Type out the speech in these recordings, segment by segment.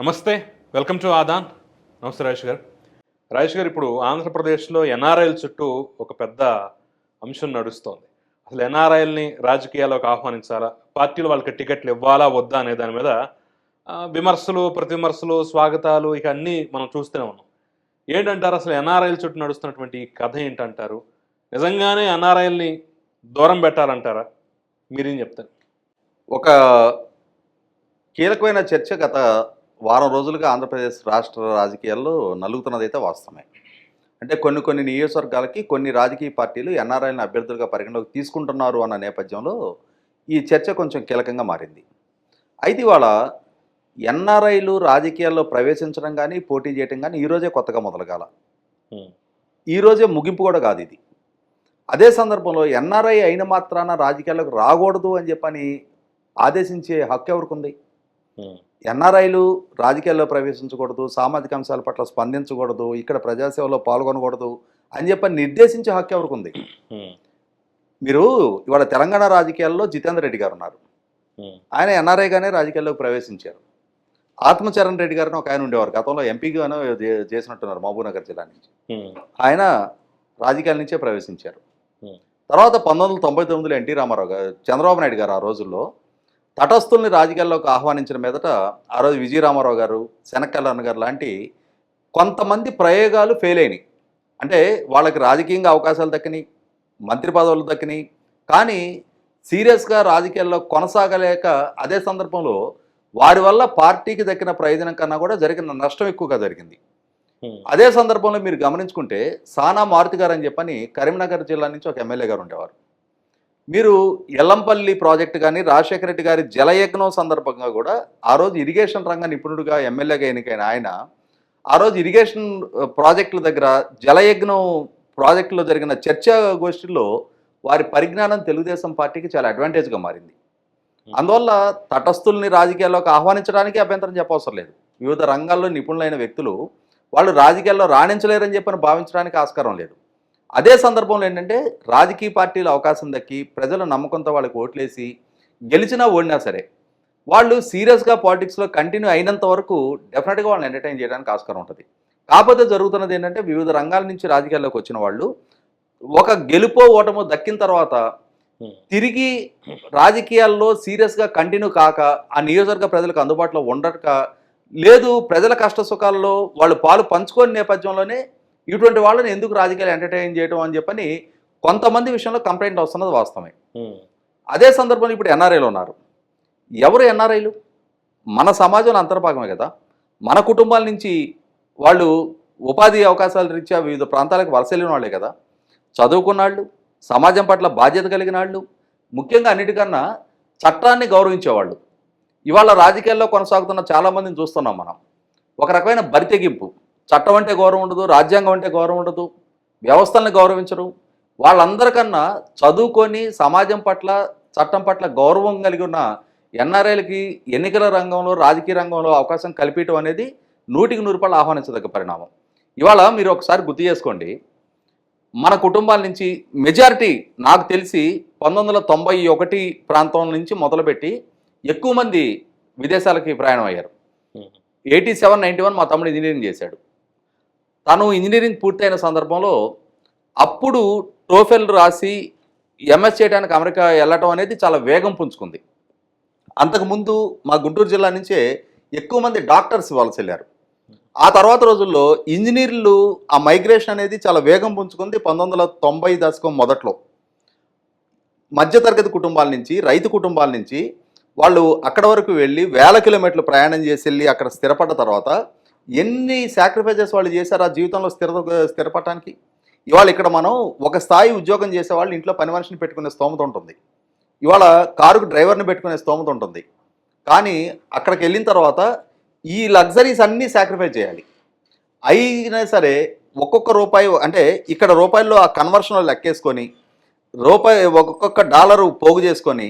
నమస్తే welcome to Aadan. నమస్తే రాజేష్ గారు. రాజేష్ గారు ఇప్పుడు ఆంధ్రప్రదేశ్లో ఎన్ఆర్ఐల చుట్టూ ఒక పెద్ద అంశం నడుస్తోంది. అసలు ఎన్ఆర్ఐల్ని రాజకీయాల్లోకి ఆహ్వానించాలా? పార్టీలు వాళ్ళకి టికెట్లు ఇవ్వాలా వద్దా అనే దాని మీద విమర్శలు ప్రతివిమర్శలు స్వాగతాలు ఇక అన్నీ మనం చూస్తూనే ఉన్నాం. ఏంటంటారు అసలు ఎన్ఆర్ఐల చుట్టూ నడుస్తున్నటువంటి ఈ కథ ఏంటంటారు? నిజంగానే ఎన్ఆర్ఐల్ని దూరం పెట్టాలంటారా? మీరేం చెప్తారు? ఒక కీలకమైన చర్చ గత వారం రోజులుగా ఆంధ్రప్రదేశ్ రాష్ట్ర రాజకీయాల్లో నలుగుతున్నదైతే వాస్తవమే. అంటే కొన్ని కొన్ని నియోజకవర్గాలకి కొన్ని రాజకీయ పార్టీలు ఎన్ఆర్ఐలను అభ్యర్థులుగా పరిగణలోకి తీసుకుంటున్నారు అన్న నేపథ్యంలో ఈ చర్చ కొంచెం కీలకంగా మారింది. అయితే ఇవాళ ఎన్ఆర్ఐలు రాజకీయాల్లో ప్రవేశించడం కానీ పోటీ చేయడం కానీ ఈరోజే కొత్తగా మొదలగాల. ఈరోజే ముగింపు కూడా కాదు ఇది. అదే సందర్భంలో ఎన్ఆర్ఐ అయిన మాత్రాన రాజకీయాల్లోకి రాకూడదు అని చెప్పని ఆదేశించే హక్కు ఎవరికి ఉంది. ఎన్ఆర్ఐలు రాజకీయాల్లో ప్రవేశించకూడదు సామాజిక అంశాల పట్ల స్పందించకూడదు ఇక్కడ ప్రజాసేవలో పాల్గొనకూడదు అని చెప్పని నిర్దేశించే హక్కు ఎవరికి ఉంది. మీరు ఇవాళ తెలంగాణ రాజకీయాల్లో జితేందర్ రెడ్డి గారు ఉన్నారు. ఆయన ఎన్ఆర్ఐగానే రాజకీయాల్లోకి ప్రవేశించారు ఆత్మచరణ్ రెడ్డి గారిని ఒక ఆయన ఉండేవారు గతంలో ఎంపీగానో చేసినట్టున్నారు మహబూబ్నగర్ జిల్లా నుంచి. ఆయన రాజకీయాల నుంచే ప్రవేశించారు. తర్వాత పంతొమ్మిది వందల తొంభై తొమ్మిదిలో ఎన్టీ రామారావు గారు చంద్రబాబు నాయుడు గారు ఆ రోజుల్లో తటస్థుల్ని రాజకీయాల్లోకి ఆహ్వానించిన మీదట ఆ రోజు విజయ రామారావు గారు శనక్కల్లన్న గారు లాంటి కొంతమంది ప్రయోగాలు ఫెయిల్ అయినాయి. అంటే వాళ్ళకి రాజకీయంగా అవకాశాలు దక్కినాయి మంత్రి పదవులు దక్కినాయి. కానీ సీరియస్గా రాజకీయాల్లో కొనసాగలేక అదే సందర్భంలో వారి వల్ల పార్టీకి దక్కిన ప్రయోజనం కన్నా కూడా జరిగిన నష్టం ఎక్కువగా జరిగింది. అదే సందర్భంలో మీరు గమనించుకుంటే సానా మారుతి గారు అని చెప్పని కరీంనగర్ జిల్లా నుంచి ఒక ఎమ్మెల్యే గారు ఉండేవారు. మీరు ఎల్లంపల్లి ప్రాజెక్టు కానీ రాజశేఖర రెడ్డి గారి జలయజ్ఞం సందర్భంగా కూడా ఆ రోజు ఇరిగేషన్ రంగ నిపుణుడిగా ఎమ్మెల్యేగా ఎన్నికైన ఆయన ఆ రోజు ఇరిగేషన్ ప్రాజెక్టుల దగ్గర జలయజ్ఞం ప్రాజెక్టులో జరిగిన చర్చా గోష్ఠిలో వారి పరిజ్ఞానం తెలుగుదేశం పార్టీకి చాలా అడ్వాంటేజ్గా మారింది. అందువల్ల తటస్థుల్ని రాజకీయాల్లోకి ఆహ్వానించడానికి అభ్యంతరం చెప్పవసరం లేదు. వివిధ రంగాల్లో నిపుణులైన వ్యక్తులు వాళ్ళు రాజకీయాల్లో రాణించలేరని చెప్పని భావించడానికి ఆస్కారం లేదు. అదే సందర్భంలో ఏంటంటే రాజకీయ పార్టీలు అవకాశం దక్కి ప్రజల నమ్మకంతో వాళ్ళకి ఓట్లేసి గెలిచినా ఓడినా సరే వాళ్ళు సీరియస్గా పాలిటిక్స్లో కంటిన్యూ అయినంత వరకు డెఫినెట్గా వాళ్ళని ఎంటర్టైన్ చేయడానికి ఆస్కారం ఉంటుంది కాకపోతే జరుగుతున్నది ఏంటంటే వివిధ రంగాల నుంచి రాజకీయాల్లోకి వచ్చిన వాళ్ళు ఒక గెలుపో ఓటమో దక్కిన తర్వాత. తిరిగి రాజకీయాల్లో సీరియస్గా కంటిన్యూ కాక ఆ నియోజకవర్గ ప్రజలకు అందుబాటులో ఉండక లేదు ప్రజల కష్ట సుఖాల్లో వాళ్ళు పాలు పంచుకోని నేపథ్యంలోనే ఇటువంటి వాళ్ళని ఎందుకు రాజకీయాలు ఎంటర్టైన్ చేయడం అని చెప్పని కొంతమంది విషయంలో కంప్లైంట్ వస్తున్నది వాస్తవమే. అదే సందర్భంలో ఇప్పుడు ఎన్ఆర్ఐలు ఉన్నారు. ఎవరు ఎన్ఆర్ఐలు? మన సమాజంలో అంతర్భాగమే కదా. మన కుటుంబాల నుంచి వాళ్ళు ఉపాధి అవకాశాల రీత్యా వివిధ ప్రాంతాలకు వలస వాళ్ళే కదా. చదువుకున్న వాళ్ళు సమాజం పట్ల బాధ్యత కలిగిన వాళ్ళు ముఖ్యంగా అన్నిటికన్నా చట్టాన్ని గౌరవించేవాళ్ళు ఇవాళ రాజకీయాల్లో కొనసాగుతున్న చాలామందిని చూస్తున్నాం మనం. ఒక రకమైన బరితెగింపు చట్టం అంటే గౌరవం ఉండదు రాజ్యాంగం అంటే గౌరవం ఉండదు వ్యవస్థల్ని గౌరవించరు. వాళ్ళందరికన్నా చదువుకొని సమాజం పట్ల చట్టం పట్ల గౌరవం కలిగి ఉన్న ఎన్ఆర్ఐలకి ఎన్నికల రంగంలో రాజకీయ రంగంలో అవకాశం కల్పించడం అనేది నూటికి నూరు రూపాయలు ఆహ్వానించదగ్గ పరిణామం. ఇవాళ మీరు ఒకసారి గుర్తు చేసుకోండి. మన కుటుంబాల నుంచి మెజారిటీ నాకు తెలిసి పంతొమ్మిది వందల తొంభై ఒకటి ప్రాంతం నుంచి మొదలుపెట్టి ఎక్కువ మంది విదేశాలకి ప్రయాణం అయ్యారు. ఎయిటీ సెవెన్ నైంటీ వన్ మా తమ్ముడు ఇంజనీరింగ్ చేశాడు. తను ఇంజనీరింగ్ పూర్తయిన సందర్భంలో అప్పుడు టోఫెల్ రాసి ఎంఎస్ చేయడానికి అమెరికా వెళ్ళటం అనేది చాలా వేగం పుంజుకుంది. అంతకుముందు మా గుంటూరు జిల్లా నుంచే ఎక్కువ మంది డాక్టర్స్ వలస వెళ్ళారు ఆ తర్వాత రోజుల్లో ఇంజనీర్లు ఆ మైగ్రేషన్ అనేది చాలా వేగం పుంజుకుంది పంతొమ్మిది వందల తొంభై దశకం మొదట్లో. మధ్యతరగతి కుటుంబాల నుంచి రైతు కుటుంబాల నుంచి వాళ్ళు అక్కడ వరకు వెళ్ళి వేల కిలోమీటర్లు ప్రయాణం చేసి వెళ్ళి అక్కడ స్థిరపడ్డ తర్వాత ఎన్ని సాక్రిఫైజెస్ వాళ్ళు చేశారు ఆ జీవితంలో స్థిర స్థిరపడటానికి? ఇవాళ ఇక్కడ మనం ఒక స్థాయి ఉద్యోగం చేసే వాళ్ళు ఇంట్లో పని మనిషిని పెట్టుకునే స్తోమత ఉంటుంది. ఇవాళ కారుకు డ్రైవర్ని పెట్టుకునే స్తోమత ఉంటుంది. కానీ అక్కడికి వెళ్ళిన తర్వాత ఈ లగ్జరీస్ అన్నీ సాక్రిఫైస్ చేయాలి. అయినా సరే ఒక్కొక్క రూపాయి అంటే ఇక్కడ రూపాయల్లో ఆ కన్వర్షన్లో లెక్కేసుకొని రూపాయి ఒక్కొక్క డాలరు పోగు చేసుకొని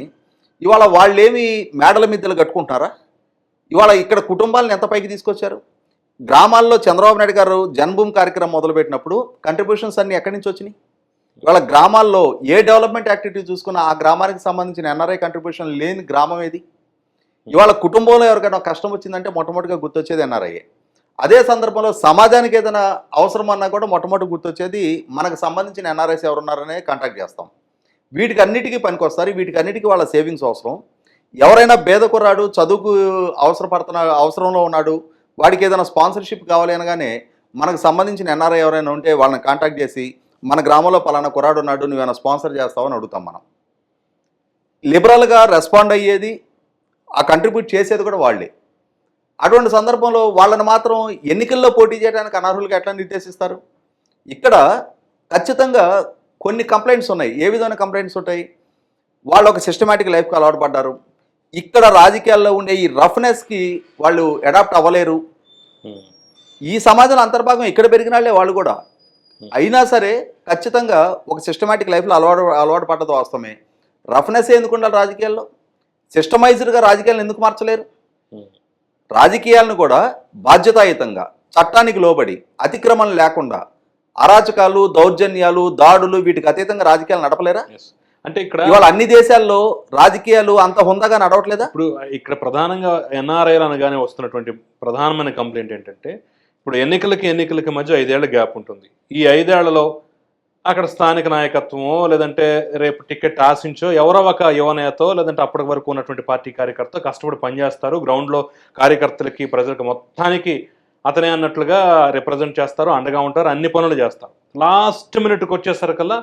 ఇవాళ వాళ్ళేమి మేడల మిద్దెలు కట్టుకుంటున్నారా? ఇవాళ ఇక్కడ కుటుంబాలను ఎంత పైకి తీసుకొచ్చారు? గ్రామాల్లో చంద్రబాబు నాయుడు గారు జన్మభూమి కార్యక్రమం మొదలుపెట్టినప్పుడు కంట్రిబ్యూషన్స్ అన్ని ఎక్కడి నుంచి వచ్చినాయి? ఇవాళ గ్రామాల్లో ఏ డెవలప్మెంట్ యాక్టివిటీ చూసుకున్నా ఆ గ్రామానికి సంబంధించిన ఎన్ఆర్ఐ కంట్రిబ్యూషన్ లేని గ్రామం ఏది? ఇవాళ కుటుంబంలో ఎవరికైనా కష్టం వచ్చిందంటే మొట్టమొదటిగా గుర్తొచ్చేది ఎన్ఆర్ఐ అదే సందర్భంలో సమాజానికి ఏదైనా అవసరం అన్నా కూడా మొట్టమొదటి గుర్తొచ్చేది మనకు సంబంధించిన ఎన్ఆర్ఐస్ ఎవరున్నారనే కాంటాక్ట్ చేస్తాం. వీటికి అన్నిటికీ పనికొస్తారు వీటికి అన్నిటికీ వాళ్ళ సేవింగ్స్ అవసరం. ఎవరైనా పేద కుర్రాడు చదువుకు అవసరపడుతున్న అవసరంలో ఉన్నాడు వాడికి ఏదైనా స్పాన్సర్షిప్ కావాలి అనగానే మనకు సంబంధించిన ఎన్ఆర్ఐ ఎవరైనా ఉంటే వాళ్ళని కాంటాక్ట్ చేసి మన గ్రామంలో పలానా కుర్రాడు ఉన్నాడు నువ్వేమైనా స్పాన్సర్ చేస్తావని అడుగుతాం మనం. లిబరల్గా రెస్పాండ్ అయ్యేది ఆ కంట్రిబ్యూట్ చేసేది కూడా వాళ్ళే. అటువంటి సందర్భంలో వాళ్ళని మాత్రం ఎన్నికల్లో పోటీ చేయడానికి అనర్హులుగా ఎట్లా నిర్దేశిస్తారు? ఇక్కడ ఖచ్చితంగా కొన్ని కంప్లైంట్స్ ఉన్నాయి. ఏ విధమైన కంప్లైంట్స్ ఉంటాయి? వాళ్ళు ఒక సిస్టమేటిక్ లైఫ్కి అలవాటు పడ్డారు. ఇక్కడ రాజకీయాల్లో ఉండే ఈ రఫ్నెస్కి వాళ్ళు అడాప్ట్ అవ్వలేరు. ఈ సమాజంలో అంతర్భాగం ఇక్కడ పెరిగిన వాళ్ళే వాళ్ళు కూడా. అయినా సరే ఖచ్చితంగా ఒక సిస్టమేటిక్ లైఫ్లో అలవాటు అలవాటు పడ్డది వాస్తవమే. రఫ్నెస్ ఎందుకు ఉండాలి రాజకీయాల్లో? సిస్టమైజ్డ్గా రాజకీయాలను ఎందుకు మార్చలేరు? రాజకీయాలను కూడా బాధ్యతాయుతంగా చట్టానికి లోబడి అతిక్రమణ లేకుండా అరాచకాలు దౌర్జన్యాలు దాడులు వీటికి అతీతంగా రాజకీయాలు నడపలేరా? అంటే ఇక్కడ ఇవాళ అన్ని దేశాల్లో రాజకీయాలు అంత హుందాగా నడవట్లేదా? ఇప్పుడు ఇక్కడ ప్రధానంగా ఎన్ఆర్ఐలు అనగానే వస్తున్నటువంటి ప్రధానమైన కంప్లైంట్ ఏంటంటే ఇప్పుడు ఎన్నికలకి ఎన్నికలకి మధ్య ఐదేళ్ళ గ్యాప్ ఉంటుంది. ఈ ఐదేళ్ళలో అక్కడ స్థానిక నాయకత్వమో లేదంటే రేపు టికెట్ ఆశించో ఎవరో ఒక యువనేతో లేదంటే అప్పటి వరకు ఉన్నటువంటి పార్టీ కార్యకర్త కష్టపడి పనిచేస్తారు. గ్రౌండ్లో కార్యకర్తలకి ప్రజలకు మొత్తానికి అతనే అన్నట్లుగా రిప్రజెంట్ చేస్తారు అండగా ఉంటారు అన్ని పనులు చేస్తారు. లాస్ట్ మినిట్కి వచ్చేసరికల్లా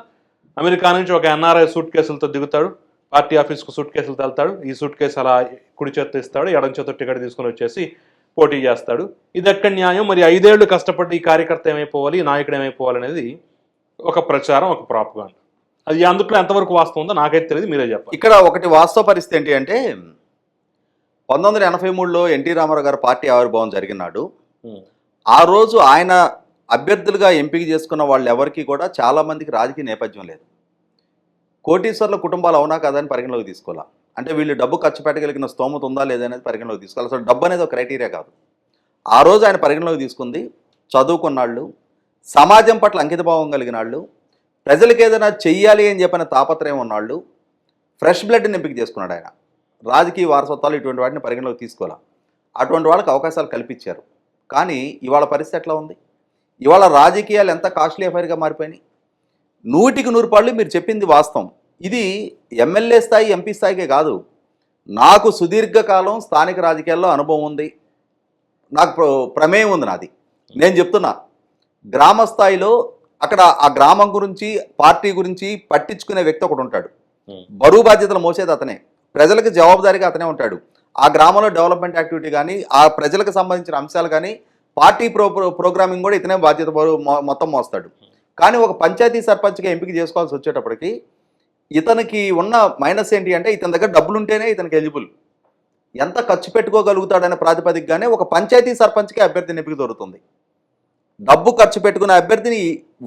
అమెరికా నుంచి ఒక ఎన్ఆర్ఐ సూట్ కేసులతో దిగుతాడు. పార్టీ ఆఫీస్కు సూట్ కేసులు వెళ్తాడు. ఈ సూట్ కేసు అలా కుడి చేత్తో ఇస్తాడు. ఎడం చేత్తో టికెట్ తీసుకొని వచ్చేసి పోటీ చేస్తాడు. ఇది ఎక్కడ న్యాయం? మరి ఐదేళ్ళు కష్టపడి ఈ కార్యకర్త ఏమైపోవాలి? ఈ నాయకుడు ఏమైపోవాలి అనేది ఒక ప్రచారం ఒక ప్రాపగాండ అది అందుట్లో ఎంతవరకు వాస్తవం ఉందో నాకైతే తెలియదు. మీరే చెప్పాలి. ఇక్కడ ఒకటి వాస్తవ పరిస్థితి ఏంటి అంటే పంతొమ్మిది వందల ఎనభై మూడులో ఎన్టీ రామారావు గారు పార్టీ ఆవిర్భావం జరిగినాడు. ఆ రోజు ఆయన అభ్యర్థులుగా ఎంపిక చేసుకున్న వాళ్ళు ఎవరికి కూడా చాలా మందికి రాజకీయ నేపథ్యం లేదు. కోటీశ్వర్ల కుటుంబాలు అవునా కదా అని పరిగణలోకి తీసుకోవాలా? అంటే వీళ్ళు డబ్బు ఖర్చు పెట్టగలిగిన స్తోమత ఉందా లేదా అనేది పరిగణలోకి తీసుకోవాలి? అసలు డబ్బు అనేది ఒక క్రైటీరియా కాదు. ఆ రోజు ఆయన పరిగణలోకి తీసుకుంది చదువుకున్నాళ్ళు సమాజం పట్ల అంకితభావం కలిగిన వాళ్ళు ప్రజలకు ఏదైనా చెయ్యాలి అని చెప్పిన తాపత్రయం ఉన్నాళ్ళు ఫ్రెష్ బ్లడ్ని ఎంపిక చేసుకున్నాడు ఆయన. రాజకీయ వారసత్వాలు ఇటువంటి వాటిని పరిగణలోకి తీసుకోవాలి? అటువంటి వాళ్ళకి అవకాశాలు కల్పించారు. కానీ ఇవాళ పరిస్థితి ఎట్లా ఉంది? ఇవాళ రాజకీయాలు ఎంత కాస్ట్లీ అఫైర్గా మారిపోయినాయి. నూటికి నూరు పాళ్ళు మీరు చెప్పింది వాస్తవం. ఇది ఎమ్మెల్యే స్థాయి ఎంపీ స్థాయికే కాదు. నాకు సుదీర్ఘకాలం స్థానిక రాజకీయాల్లో అనుభవం ఉంది. నాకు ప్ర- ప్రమేయం ఉంది నాది. నేను చెప్తున్నా గ్రామ స్థాయిలో అక్కడ ఆ గ్రామం గురించి పార్టీ గురించి పట్టించుకునే వ్యక్తి ఒకడు ఉంటాడు. బరువు బాధ్యతలు మోసేది అతనే. ప్రజలకు జవాబుదారీగా అతనే ఉంటాడు. ఆ గ్రామంలో డెవలప్మెంట్ యాక్టివిటీ కానీ ఆ ప్రజలకు సంబంధించిన అంశాలు కానీ పార్టీ ప్రో ప్రోగ్రామింగ్ కూడా ఇతనే బాధ్యత మొత్తం మోస్తాడు. కానీ ఒక పంచాయతీ సర్పంచ్గా ఎంపిక చేసుకోవాల్సి వచ్చేటప్పటికి ఇతనికి ఉన్న మైనస్ ఏంటి అంటే ఇతని దగ్గర డబ్బులు ఉంటేనే ఇతనికి ఎలిజిబుల్. ఎంత ఖర్చు పెట్టుకోగలుగుతాడనే ప్రాతిపదికగానే ఒక పంచాయతీ సర్పంచ్కి అభ్యర్థిని ఎంపిక దొరుకుతుంది. డబ్బు ఖర్చు పెట్టుకునే అభ్యర్థిని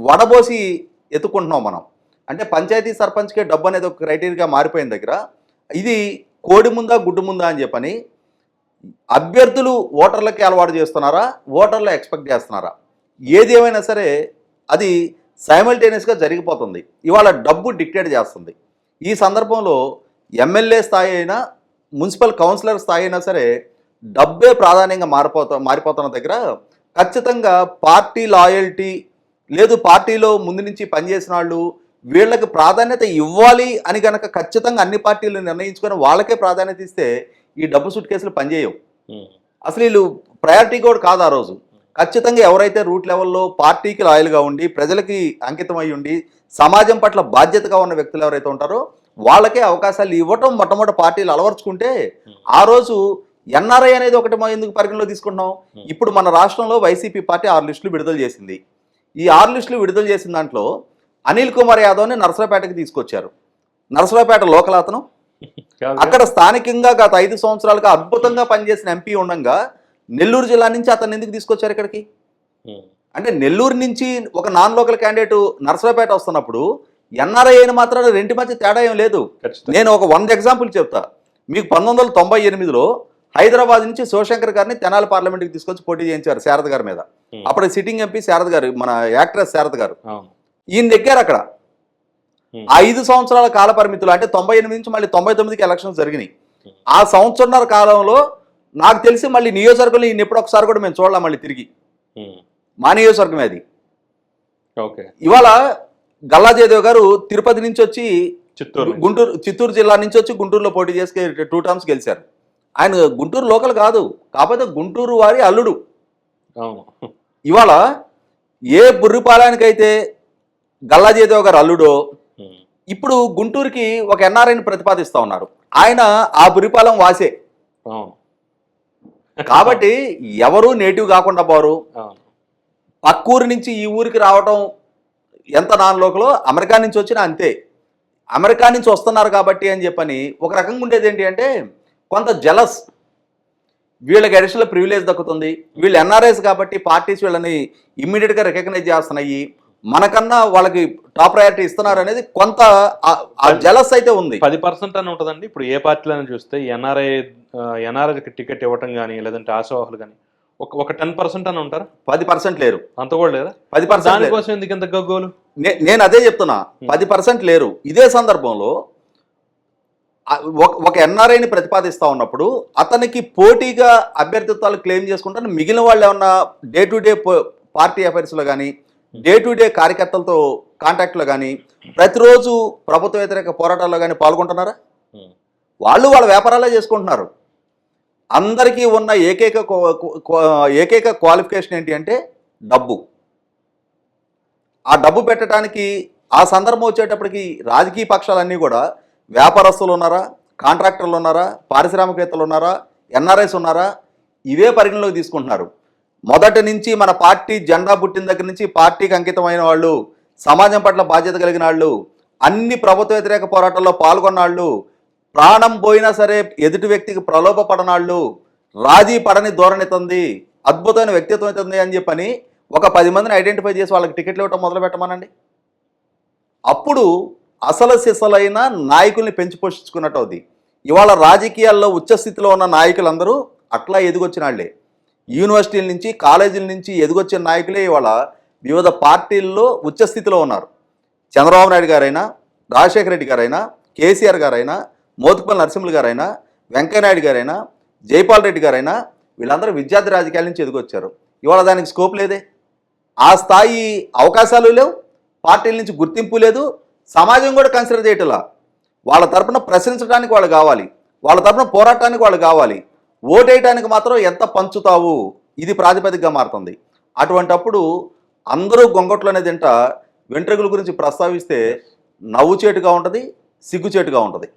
వడబోసి ఎత్తుకుంటున్నాం మనం. అంటే పంచాయతీ సర్పంచ్కే డబ్బు అనేది ఒక క్రైటీరియాగా మారిపోయిన దగ్గర ఇది కోడి ముందా గుడ్డు ముందా అని చెప్పని అభ్యర్థులు ఓటర్లకి అలవాటు చేస్తున్నారా? ఓటర్లు ఎక్స్పెక్ట్ చేస్తున్నారా? ఏది ఏమైనా సరే అది సైమల్టేనియస్గా జరిగిపోతుంది. ఇవాళ డబ్బు డిక్టేట్ చేస్తుంది. ఈ సందర్భంలో ఎమ్మెల్యే స్థాయి అయినా మున్సిపల్ కౌన్సిలర్ స్థాయి అయినా సరే డబ్బే ప్రాధాన్యంగా మారిపోతా మారిపోతున్న దగ్గర ఖచ్చితంగా పార్టీ లాయల్టీ లేదు పార్టీలో ముందు నుంచి పనిచేసిన వాళ్ళు వీళ్ళకి ప్రాధాన్యత ఇవ్వాలి అని కనుక ఖచ్చితంగా అన్ని పార్టీలు నిర్ణయించుకొని వాళ్ళకే ప్రాధాన్యత ఇస్తే ఈ డబ్బు సూట్ కేసులు పనిచేయవు. అసలు వీళ్ళు ప్రయారిటీ కూడా కాదు ఆ రోజు. ఖచ్చితంగా ఎవరైతే రూట్ లెవెల్లో పార్టీకి లాయల్గా ఉండి ప్రజలకి అంకితం అయి ఉండి సమాజం పట్ల బాధ్యతగా ఉన్న వ్యక్తులు ఎవరైతే ఉంటారో వాళ్ళకే అవకాశాలు ఇవ్వటం మొట్టమొదటి పార్టీలు అలవర్చుకుంటే ఆ రోజు ఎన్ఆర్ఐ అనేది ఒకటి ఎందుకు పరిగణలో తీసుకుంటున్నాం? ఇప్పుడు మన రాష్ట్రంలో వైసీపీ పార్టీ ఆరు లిస్టులు విడుదల చేసింది. ఈ ఆరు లిస్టులు విడుదల చేసిన దాంట్లో అనిల్ కుమార్ యాదవ్ని నరసరావుపేటకి తీసుకొచ్చారు. నరసరావుపేట లోకల్ అతను. అక్కడ స్థానికంగా గత ఐదు సంవత్సరాలుగా అద్భుతంగా పనిచేసిన ఎంపీ ఉండగా నెల్లూరు జిల్లా నుంచి అతన్ని ఎందుకు తీసుకొచ్చారు ఇక్కడికి? అంటే నెల్లూరు నుంచి ఒక నాన్ లోకల్ క్యాండిడేట్ నర్సరావుపేట వస్తున్నప్పుడు ఎన్ఆర్ఐ అయిన మాత్రం రెంటి మధ్య తేడా ఏం లేదు. నేను ఒక వంద ఎగ్జాంపుల్ చెప్తా. మీకు పంతొమ్మిది వందల తొంభై ఎనిమిదిలో హైదరాబాద్ నుంచి శివశంకర్ గారిని తెనాలి పార్లమెంట్కి తీసుకొచ్చి పోటీ చేయించారు శారద గారి మీద. అప్పుడు సిట్టింగ్ ఎంపీ శారద గారు మన యాక్ట్రెస్ శారద గారు. ఈయన ఎక్కారు అక్కడ. ఐదు సంవత్సరాల కాల పరిమితులు అంటే తొంభై ఎనిమిది నుంచి మళ్ళీ తొంభై తొమ్మిదికి ఎలక్షన్స్ జరిగినాయి. ఆ సంవత్సరన్నర కాలంలో నాకు తెలిసి మళ్ళీ నియోజకవర్గంలో ఈయన ఎప్పుడు ఒకసారి కూడా మేము చూడలేం మళ్ళీ తిరిగి. ఉమ్. మా నియోజకవర్గమే అది. ఓకే. ఇవాళ గల్లా జయదేవ్ గారు తిరుపతి నుంచి వచ్చి చిత్తూరు. గుంటూరు చిత్తూరు జిల్లా నుంచి వచ్చి గుంటూరులో పోటీ చేసి టూ టర్మ్స్ గెలిచారు. ఆయన గుంటూరు లోకల్ కాదు కాకపోతే గుంటూరు వారి అల్లుడు. ఇవాళ ఏ బుర్రిపాలెనికైతే గల్లా జయదేవ్ గారు అల్లుడో. ఇప్పుడు గుంటూరుకి ఒక ఎన్ఆర్ఐని ప్రతిపాదిస్తా ఉన్నారు. ఆయన ఆ బురిపాలెం వాసే. కాబట్టి ఎవరు నేటివ్ కాకుండా పోరు. పక్కూరు నుంచి ఈ ఊరికి రావటం ఎంత నాన్ లోకలో అమెరికా నుంచి వచ్చినా అంతే. అమెరికా నుంచి వస్తున్నారు కాబట్టి అని చెప్పని ఒక రకంగా ఉండేది ఏంటి అంటే కొంత జలస్. వీళ్ళకి అడిషనల్ ప్రివిలేజ్ దక్కుతుంది. వీళ్ళు ఎన్ఆర్ఐస్ కాబట్టి పార్టీస్ వీళ్ళని ఇమ్మీడియట్గా రికగ్నైజ్ చేస్తున్నాయి. మనకన్నా వాళ్ళకి టాప్ ప్రయారిటీ ఇస్తున్నారు అనేది కొంత జలస్ అయితే ఉంది. పది పర్సెంట్ అని ఉంటుందండి. ఇప్పుడు ఏ పార్టీలను చూస్తే ఎన్ఆర్ఐ ఎన్ఆర్ఐకి టికెట్ ఇవ్వటం కానీ లేదంటే ఆశావాహులు కానీ ఒక ఒక టెన్ పర్సెంట్ అని ఉంటారా? పది పర్సెంట్ లేరు. అంత కూడా లేదా పది పర్సెంట్ దానికోసం ఎందుకు ఇంత గగ్గోలు? నేను అదే చెప్తున్నా. పది పర్సెంట్ లేరు. ఇదే సందర్భంలో ఒక ఎన్ఆర్ఐని ప్రతిపాదిస్తా ఉన్నప్పుడు అతనికి పోటీగా అభ్యర్థిత్వాలు క్లెయిమ్ చేసుకుంటాను మిగిలిన వాళ్ళు ఏమన్నా డే టు డే పార్టీ అఫైర్స్లో కానీ డే టు డే కార్యకర్తలతో కాంటాక్ట్లో కానీ ప్రతిరోజు ప్రభుత్వ వ్యతిరేక పోరాటాల్లో కానీ పాల్గొంటున్నారా. వాళ్ళు వాళ్ళ వ్యాపారాలే చేసుకుంటున్నారు. అందరికీ ఉన్న ఏకైక ఏకైక క్వాలిఫికేషన్ ఏంటి అంటే డబ్బు. ఆ డబ్బు పెట్టడానికి ఆ సందర్భం వచ్చేటప్పటికి రాజకీయ పక్షాలన్నీ కూడా వ్యాపారస్తులు ఉన్నారా కాంట్రాక్టర్లు ఉన్నారా పారిశ్రామికవేత్తలు ఉన్నారా ఎన్ఆర్ఐస్ ఉన్నారా ఇవే పరిగణలోకి తీసుకుంటున్నారు. మొదటి నుంచి మన పార్టీ జెండా పుట్టిన దగ్గర నుంచి పార్టీకి అంకితమైన వాళ్ళు సమాజం పట్ల బాధ్యత కలిగిన వాళ్ళు అన్ని ప్రభుత్వ వ్యతిరేక పోరాటాల్లో పాల్గొన్నాళ్ళు ప్రాణం పోయినా సరే ఎదుటి వ్యక్తికి ప్రలోభపడనాళ్ళు రాజీ పడని ధోరణితుంది అద్భుతమైన వ్యక్తిత్వం అవుతుంది అని చెప్పని ఒక పది మందిని ఐడెంటిఫై చేసి వాళ్ళకి టికెట్లు ఇవ్వటం మొదలు పెట్టమనండి. అప్పుడు అసలు సిసలైన నాయకుల్ని పెంచి పోషించుకున్నట్టు అవుద్ది. ఇవాళ రాజకీయాల్లో ఉచ్చస్థితిలో ఉన్న నాయకులందరూ అట్లా ఎదిగొచ్చిన వాళ్ళే. యూనివర్సిటీల నుంచి కాలేజీల నుంచి ఎదిగొచ్చిన నాయకులే ఇవాళ వివిధ పార్టీల్లో ఉచ్చస్థితిలో ఉన్నారు. చంద్రబాబు నాయుడు గారైనా రాజశేఖర రెడ్డి గారైనా కేసీఆర్ గారైనా మోతుపల్లి నరసింహులు గారైనా వెంకయ్యనాయుడు గారైనా జైపాల్ రెడ్డి గారైనా వీళ్ళందరూ విద్యార్థి రాజకీయాల నుంచి ఎదిగొచ్చారు. ఇవాళ దానికి స్కోప్ లేదే. ఆ స్థాయి అవకాశాలు లేవు పార్టీల నుంచి గుర్తింపు లేదు సమాజం కూడా కన్సిడర్ చేయటలా. వాళ్ళ తరపున ప్రశ్నించడానికి వాళ్ళు కావాలి వాళ్ళ తరపున పోరాటానికి వాళ్ళు కావాలి. ఓటేయటానికి మాత్రం ఎంత పంచుతావు? ఇది ప్రాతిపదికగా మారుతుంది. అటువంటప్పుడు అందరూ గొంగట్లోనే తింట వెంట్రుకల గురించి ప్రస్తావిస్తే నవ్వుచేటుగా ఉంటుంది సిగ్గుచేటుగా ఉంటుంది.